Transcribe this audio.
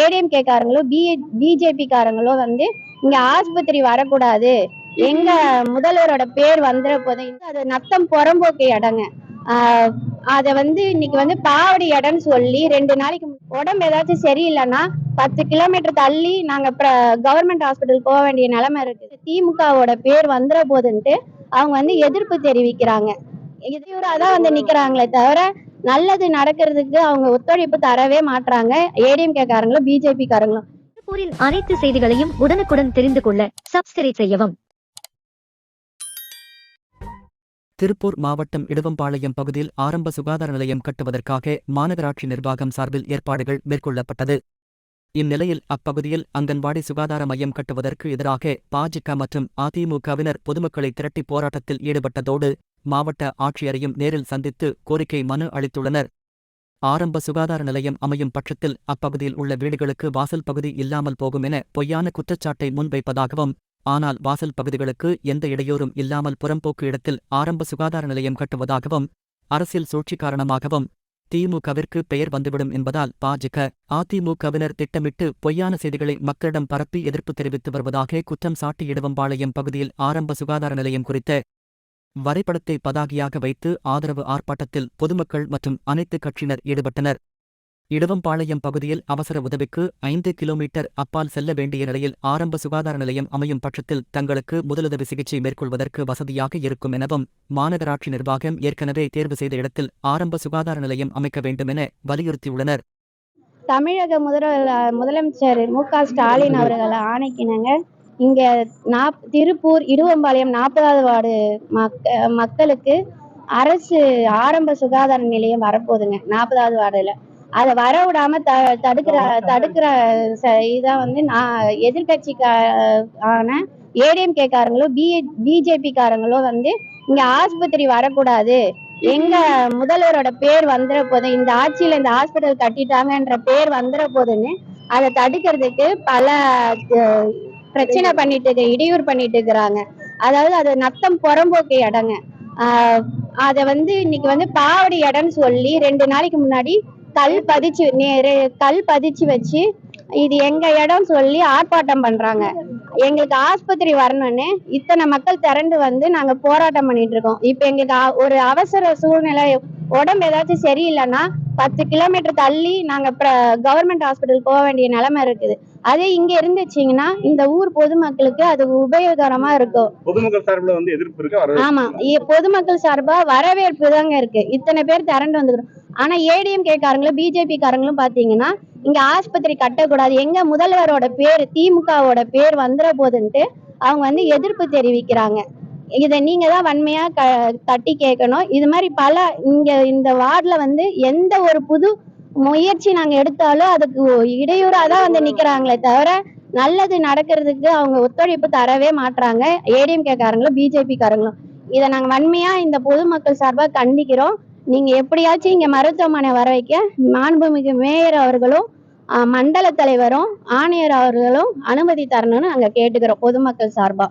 ஏடிஎம்கே காரங்களோ B BJP காரங்களோ வந்து இங்க ஆஸ்பத்திரி வரக்கூடாது. எங்க முதல்வரோட பேர் வந்துட போதும் அது நத்தம் புறம்போக்கு இடங்க ஆஹ் அத வந்து இன்னைக்கு வந்து பாவடி இடம்னு சொல்லி ரெண்டு நாளைக்கு உடம்பு ஏதாச்சும் சரியில்லைன்னா பத்து கிலோமீட்டர் தள்ளி நாங்க கவர்மெண்ட் ஹாஸ்பிட்டல் போக வேண்டிய நிலைமை இருக்கு. திமுகவோட பேர் வந்துட போதுன்ட்டு அவங்க வந்து எதிர்ப்பு தெரிவிக்கிறாங்க. இதையோட தான் வந்து நிக்கிறாங்களே தவிர நல்லது நடக்கிறதுக்கு அவங்க ஒத்துழைப்பு தரவே மாட்றாங்க. ஏடிஎம்கே காரங்களும் பிஜேபி காரங்களும். திருப்பூரின் அனைத்து செய்திகளையும் உடனுக்குடன் தெரிந்து கொள்ள சப்ஸ்கிரைப் செய்யவும். திருப்பூர் மாவட்டம் இடுவம்பாளையம் பகுதியில் ஆரம்ப சுகாதார நிலையம் கட்டுவதற்காக மாநகராட்சி நிர்வாகம் சார்பில் ஏற்பாடுகள் மேற்கொள்ளப்பட்டது. இந்நிலையில் அப்பகுதியில் அங்கன்வாடி சுகாதார மையம் கட்டுவதற்கு எதிராக பாஜக மற்றும் அதிமுகவினர் பொதுமக்களை திரட்டி போராட்டத்தில் ஈடுபட்டதோடு மாவட்ட ஆட்சியரையும் நேரில் சந்தித்து கோரிக்கை மனு அளித்துள்ளனர். ஆரம்ப சுகாதார நிலையம் அமையும் பட்சத்தில் அப்பகுதியில் உள்ள வீடுகளுக்கு வாசல் பகுதி இல்லாமல் போகும் என பொய்யான குற்றச்சாட்டை முன்வைப்பதாகவும் ஆனால் வாசல் பகுதிகளுக்கு எந்த இடையூறும் இல்லாமல் புறம்போக்கு இடத்தில் ஆரம்ப சுகாதார நிலையம் கட்டுவதாகவும் அரசியல் சூழ்ச்சி காரணமாகவும் திமுகவிற்கு பெயர் வந்துவிடும் என்பதால் பாஜக அதிமுகவினர் திட்டமிட்டு பொய்யான செய்திகளை மக்களிடம் பரப்பி எதிர்ப்பு தெரிவித்து வருவதாக குற்றம் சாட்டி இடவம்பாளையம் பகுதியில் ஆரம்ப சுகாதார நிலையம் குறித்த வரைபடத்தை பதாகையாக வைத்து ஆதரவு ஆர்ப்பாட்டத்தில் பொதுமக்கள் மற்றும் அனைத்து கட்சியினர் ஈடுபட்டனர். இடவம்பாளையம் பகுதியில் அவசர உதவிக்கு ஐந்து கிலோமீட்டர் அப்பால் செல்ல வேண்டிய நிலையில் ஆரம்ப சுகாதார நிலையம் அமையும் பட்சத்தில் தங்களுக்கு முதலுதவி சிகிச்சை மேற்கொள்வதற்கு வசதியாக இருக்கும் எனவும் மாநகராட்சி நிர்வாகம் ஏற்கனவே தேர்வு செய்த இடத்தில் ஆரம்ப சுகாதார நிலையம் அமைக்க வேண்டும் என வலியுறுத்தியுள்ளனர். தமிழக முதல முதலமைச்சர் மு க ஸ்டாலின் அவர்கள் ஆணைக்கிணங்க. இங்க நாப் திருப்பூர் இடுவம்பாளையம் நாற்பதாவது வார்டு மக்க மக்களுக்கு அரசு ஆரம்ப சுகாதார நிலையம் வரப்போகுதுங்க நாற்பதாவது வார்டுல. அதை வர விடாம த தடுக்கிற தடுக்கிற ச- இதான் வந்து நான் எதிர்கட்சிக்கு ஆன ஏடிஎம்கே காரங்களும் பி பிஜேபி வந்து இங்க ஆஸ்பத்திரி வரக்கூடாது. எங்க முதல்வரோட பேர் வந்துட போதும் இந்த ஆட்சியில இந்த ஹாஸ்பிட்டல் கட்டிட்டாங்கன்ற பேர் வந்துட போதுன்னு அதை தடுக்கிறதுக்கு பல பிரச்சனை பண்ணிட்டு இடையூறு பண்ணிட்டு இருக்கிறாங்க அதாவது அது நத்தம் புறம்போக்கு இடங்க அத வந்து இன்னைக்கு வந்து பாவடி இடம்னு சொல்லி ரெண்டு நாளைக்கு முன்னாடி கல் பதிச்சு கல் பதிச்சு வச்சு இது எங்க இடம் சொல்லி ஆர்ப்பாட்டம் பண்றாங்க. எங்களுக்கு ஆஸ்பத்திரி வரணும்னு இத்தனை மக்கள் திரண்டு வந்து நாங்க போராட்டம் பண்ணிட்டு இருக்கோம். இப்ப எங்களுக்கு ஒரு அவசர சூழ்நிலை உடம்பு ஏதாச்சும் சரியில்லைன்னா பத்து கிலோமீட்டர் தள்ளி நாங்க கவர்மெண்ட் ஹாஸ்பிட்டல் போக வேண்டிய நிலைமை இருக்குது. அதே இங்க இருந்துச்சுங்கன்னா இந்த ஊர் பொதுமக்களுக்கு அது உபயோகரமா இருக்கும் பொதுமக்கள் சார்பில் வந்து எதிர்ப்பு இருக்கு ஆமா. பொதுமக்கள் சார்பா வரவேற்பு தாங்க இருக்கு. இத்தனை பேர் திரண்டு வந்துக்கிறோம். ஆனா ஏடிஎம் காரங்களும் பிஜேபி காரங்களும் பாத்தீங்கன்னா இங்க ஆஸ்பத்திரி கட்டக்கூடாது. எங்க முதல்வரோட பேர் திமுகவோட பேர் வந்துட போதுன்ட்டு அவங்க வந்து எதிர்ப்பு தெரிவிக்கிறாங்க. இதை நீங்க தான் வன்மையா க தட்டி கேட்கணும். இது மாதிரி பல இங்க இந்த வார்டில் வந்து எந்த ஒரு புது முயற்சி நாங்க எடுத்தாலும் அதுக்கு இடையூறா தான் வந்து நிக்கிறாங்களே தவிர நல்லது நடக்கிறதுக்கு அவங்க ஒத்துழைப்பு தரவே மாட்டுறாங்க ஏடிஎம்கே காரங்களும் பிஜேபி காரங்களும். இதை நாங்க வன்மையா இந்த பொதுமக்கள் சார்பாக கண்டிக்கிறோம். நீங்க எப்படியாச்சும் இங்க மருத்துவமனை வர வைக்க மாண்புமிகு மேயர் அவர்களும் மண்டல தலைவரும் ஆணையர் அவர்களும் அனுமதி தரணும்னு நாங்க கேட்டுக்கிறோம் பொதுமக்கள் சார்பாக